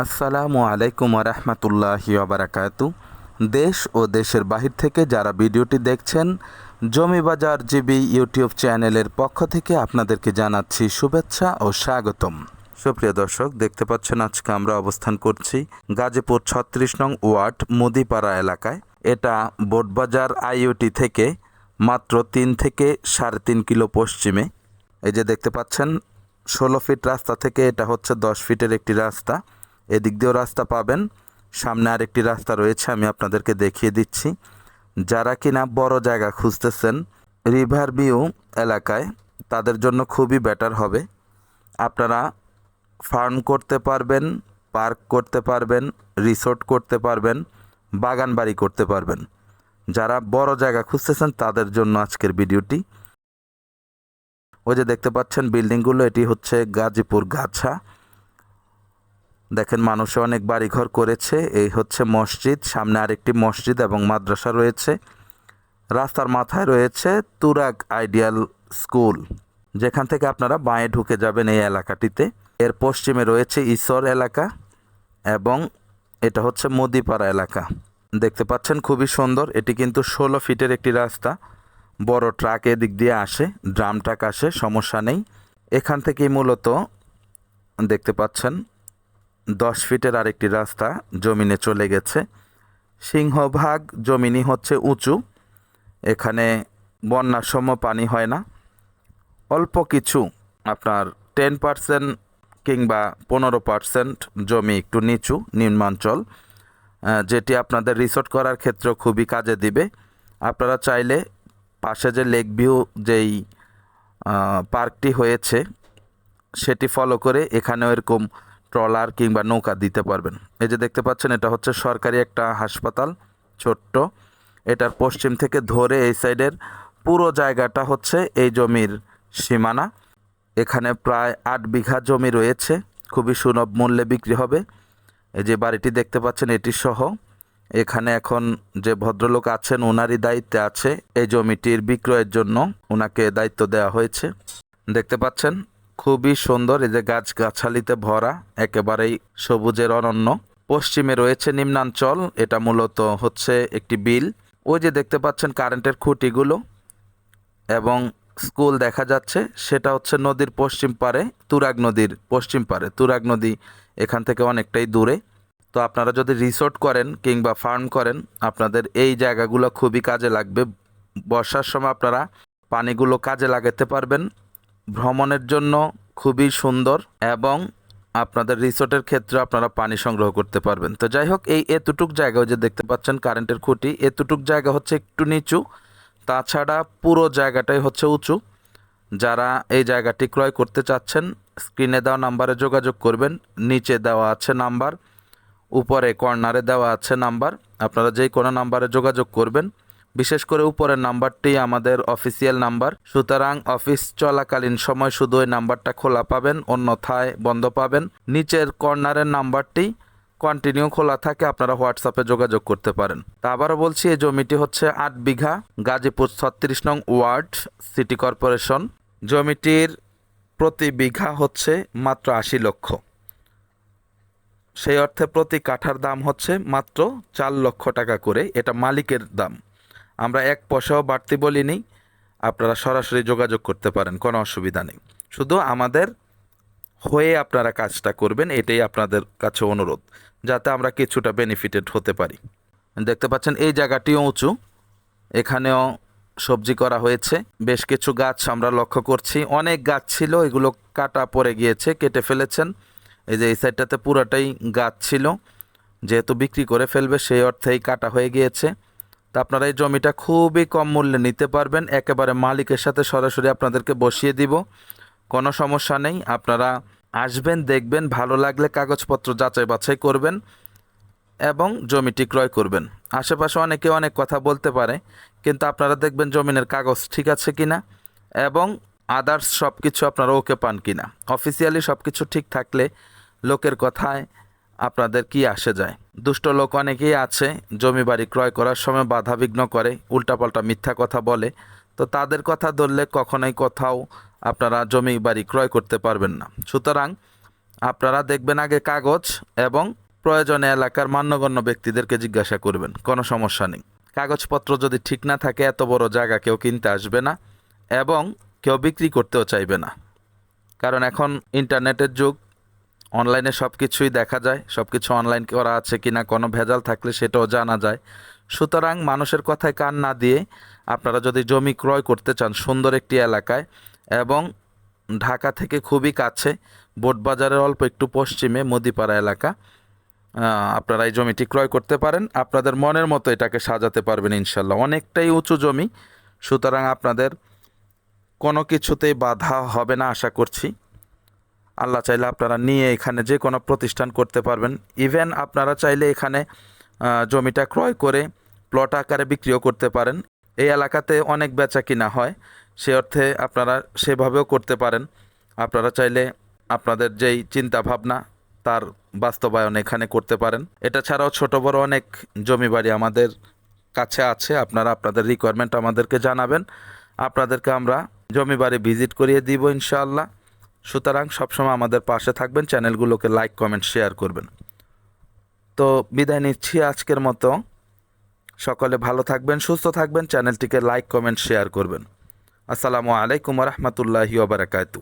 আসসালামু আলাইকুম রহমতুল্লাহি বারাকাতু। দেশ ও দেশের বাহির থেকে যারা ভিডিওটি দেখছেন, জমি বাজার জিবি ইউটিউব চ্যানেলের পক্ষ থেকে আপনাদেরকে জানাচ্ছি শুভেচ্ছা ও স্বাগতম। সুপ্রিয় দর্শক, দেখতে পাচ্ছেন আজকে আমরা অবস্থান করছি গাজীপুর ছত্রিশ নং ওয়ার্ড মুদিপাড়া এলাকায়। এটা বোটবাজার আইওটি থেকে মাত্র তিন থেকে সাড়ে তিন কিলো পশ্চিমে। এই যে দেখতে পাচ্ছেন, ষোলো ফিট রাস্তা থেকে এটা হচ্ছে দশ ফিটের একটি রাস্তা। এদিক দিয়েও রাস্তা পাবেন। সামনে আরেকটি রাস্তা রয়েছে, আমি আপনাদেরকে দেখিয়ে দিচ্ছি। যারা কিনা বড় জায়গা খুঁজতেছেন, রিভার ভিউ এলাকায়, তাদের জন্য খুবই বেটার হবে। আপনারা ফার্ম করতে পারবেন, পার্ক করতে পারবেন, রিসোর্ট করতে পারবেন বাগান বাড়ি করতে পারবেন। যারা বড় জায়গা খুঁজতেছেন, তাদের জন্য আজকের ভিডিওটি। ওই যে দেখতে পাচ্ছেন বিল্ডিংগুলো, এটি হচ্ছে গাজীপুর গাছা। দেখেন, মানুষে অনেক বাড়িঘর করেছে। এই হচ্ছে মসজিদ, সামনে আরেকটি মসজিদ এবং মাদ্রাসা রয়েছে। রাস্তার মাথায় রয়েছে তুরাগ আইডিয়াল স্কুল, যেখান থেকে আপনারা বাঁয়ে ঢুকে যাবেন এই এলাকাটিতে। এর পশ্চিমে রয়েছে ঈশ্বর এলাকা এবং এটা হচ্ছে মোদিপাড়া এলাকা। দেখতে পাচ্ছেন, খুবই সুন্দর। এটি কিন্তু ষোলো ফিটের একটি রাস্তা। বড় ট্রাক এদিক দিয়ে আসে, ড্রাম ট্রাক আসে, সমস্যা নেই। এখান থেকেই মূলত দেখতে পাচ্ছেন দশ ফিটের আরেকটি রাস্তা জমিনে চলে গেছে। সিংহভাগ জমিনই হচ্ছে উঁচু। এখানে বন্যার সময় পানি হয় না। অল্প কিছু আপনার টেন পার্সেন্ট কিংবা পনেরো পার্সেন্ট জমি একটু নিচু, নিম্নাঞ্চল যেটি আপনাদের রিসোর্ট করার ক্ষেত্রেও খুবই কাজে দিবে। আপনারা চাইলে পাশে যে লেক ভিউ যেই পার্কটি হয়েছে, সেটি ফলো করে এখানেও এরকম ট্রলার কিংবা নৌকা দিতে পারবেন। এই যে দেখতে পাচ্ছেন, এটা হচ্ছে সরকারি একটা হাসপাতাল, ছোট্ট। এটার পশ্চিম থেকে ধরে এই সাইডের পুরো জায়গাটা হচ্ছে এই জমির সীমানা। এখানে প্রায় আট বিঘা জমি রয়েছে, খুবই সুলভ মূল্যে বিক্রি হবে। এই যে বাড়িটি দেখতে পাচ্ছেন, এটি সহ। এখানে এখন যে ভদ্রলোক আছেন ওনারই দায়িত্বে আছে এই জমিটির বিক্রয়ের জন্য। ওনাকে দায়িত্ব দেওয়া হয়েছে। দেখতে পাচ্ছেন খুবই সুন্দর, এই যে গাছ গাছালিতে ভরা, একেবারেই সবুজের অনন্য। পশ্চিমে রয়েছে নিম্নাঞ্চল, এটা মূলত হচ্ছে একটি বিল। ওই যে দেখতে পাচ্ছেন কারেন্টের খুঁটিগুলো এবং স্কুল দেখা যাচ্ছে, সেটা হচ্ছে নদীর পশ্চিম পারে, তুরাগ নদীর পশ্চিম পারে। তুরাগ নদী এখান থেকে অনেকটাই দূরে। তো আপনারা যদি রিসোর্ট করেন কিংবা ফার্ম করেন, আপনাদের এই জায়গাগুলো খুবই কাজে লাগবে। বর্ষার সময় আপনারা পানিগুলো কাজে লাগাতে পারবেন। ভ্রমণের জন্য খুবই সুন্দর এবং আপনাদের রিসোর্টের ক্ষেত্রে আপনারা পানি সংগ্রহ করতে পারবেন। তো যাই হোক, এই এতটুক জায়গা যে দেখতে পাচ্ছেন কারেন্টের খুঁটি, এতটুক জায়গা হচ্ছে একটু নিচু। তাছাড়া পুরো জায়গাটাই হচ্ছে উঁচু। যারা এই জায়গাটি ক্রয় করতে চাচ্ছেন, স্ক্রিনে দেওয়া নাম্বারে যোগাযোগ করবেন। নিচে দেওয়া আছে নাম্বার, উপরে কর্নারে দেওয়া আছে নাম্বার। আপনারা যেই কোনো নাম্বারে যোগাযোগ করবেন। বিশেষ করে উপরের নাম্বারটি আমাদের অফিসিয়াল নাম্বার। সুতরাং অফিস চলাকালীন সময় শুধু ওই নাম্বারটা খোলা পাবেন, অন্যথায় বন্ধ পাবেন। নিচের কর্নারের নাম্বারটি কন্টিনিউ খোলা থাকে, আপনারা হোয়াটসঅ্যাপে যোগাযোগ করতে পারেন। তা আবারও বলছি, এই জমিটি হচ্ছে আট বিঘা, গাজীপুর ছত্রিশ নং ওয়ার্ড সিটি কর্পোরেশন জমিটির প্রতি বিঘা হচ্ছে মাত্র আশি লক্ষ। সেই অর্থে প্রতি কাঠার দাম হচ্ছে মাত্র চার লক্ষ টাকা করে, এটা মালিকের দাম। আমরা এক পয়সাও বাড়তি বলিনি, আপনারা সরাসরি যোগাযোগ করতে পারেন, কোনো অসুবিধা নেই। শুধু আমাদের হয়ে আপনারা কাজটা করবেন, এটাই আপনাদের কাছে অনুরোধ, যাতে আমরা কিছুটা বেনিফিটেড হতে পারি। দেখতে পাচ্ছেন, এই জায়গাটিও উঁচু, এখানেও সবজি করা হয়েছে, বেশ কিছু গাছ আমরা লক্ষ্য করছি, অনেক গাছ ছিল, এগুলো কাটা পড়ে গিয়েছে, কেটে ফেলেছেন, এই যে এই সাইডটাতে পুরোটাই গাছ ছিল, যেহেতু বিক্রি করে ফেলবে, সেই অর্থেই কাটা হয়ে গিয়েছে। তা আপনারা এই জমিটা খুবই কম মূল্যে নিতে পারবেন। একেবারে মালিকের সাথে সরাসরি আপনাদেরকে বসিয়ে দিব। কোনো সমস্যা নেই, আপনারা আসবেন, দেখবেন, ভালো লাগলে কাগজপত্র যাচাই বাছাই করবেন এবং জমিটি ক্রয় করবেন। আশেপাশে অনেকে অনেক কথা বলতে পারে, কিন্তু আপনারা দেখবেন জমিনের কাগজ ঠিক আছে কি না এবং আদার্স সব কিছু আপনারা ওকে পান কি না অফিসিয়ালি সব কিছু ঠিক থাকলে লোকের কথায় আপনাদের কি আসে যায়? দুষ্ট লোক অনেকেই আছে, জমি বাড়ি ক্রয় করার সময় বাধা বিঘ্ন করে, উল্টাপাল্টা মিথ্যা কথা বলে। তো তাদের কথা ধরলে কখনোই কোথাও আপনারা জমি বাড়ি ক্রয় করতে পারবেন না। সুতরাং আপনারা দেখবেন আগে কাগজ এবং প্রয়োজনে এলাকার মান্যগণ্য ব্যক্তিদেরকে জিজ্ঞাসা করবেন, কোনো সমস্যা নেই। কাগজপত্র যদি ঠিক না থাকে, এত বড় জায়গা কেউ কিনতে আসবে না এবং কেউ বিক্রি করতেও চাইবে না। কারণ এখন ইন্টারনেটের যুগ অনলাইনে সব কিছুই দেখা যায় সব কিছু অনলাইন করা আছে কি না কোনো ভেজাল থাকলে সেটাও জানা যায়। সুতরাং মানুষের কথায় কান না দিয়ে আপনারা যদি জমি ক্রয় করতে চান সুন্দর একটি এলাকায় এবং ঢাকা থেকে খুবই কাছে, বোটবাজারের অল্প একটু পশ্চিমে মুদিপাড়া এলাকা আপনারা এই জমিটি ক্রয় করতে পারেন। আপনাদের মনের মতো এটাকে সাজাতে পারবেন ইনশাল্লাহ। অনেকটাই উঁচু জমি, সুতরাং আপনাদের কোনো কিছুতেই বাধা হবে না, আশা করছি। আল্লাহ চাইলে আপনারা নিয়ে এখানে যে কোনো প্রতিষ্ঠান করতে পারবেন। ইভেন আপনারা চাইলে এখানে জমিটা ক্রয় করে প্লট আকারে বিক্রিও করতে পারেন। এই এলাকাতে অনেক বেচা কিনা হয়, সে অর্থে আপনারা সেভাবেও করতে পারেন। আপনারা চাইলে আপনাদের যেই চিন্তা ভাবনা তার বাস্তবায়ন এখানে করতে পারেন। এটা ছাড়াও ছোট বড় অনেক জমি বাড়ি আমাদের কাছে আছে, আপনারা আপনাদের রিকোয়ারমেন্ট আমাদেরকে জানাবেন। আপনাদেরকে আমরা জমি বাড়ি ভিজিট করিয়ে দিব ইনশাআল্লাহ। সুতরাং সবসময় আমাদের পাশে থাকবেন, চ্যানেলগুলোকে লাইক কমেন্ট শেয়ার করবেন। তো বিদায় নিচ্ছি আজকের মতো। সকলে ভালো থাকবেন, সুস্থ থাকবেন, চ্যানেলটিকে লাইক কমেন্ট শেয়ার করবেন। আসসালামু আলাইকুম রহমতুল্লাহি ওবরাকাতু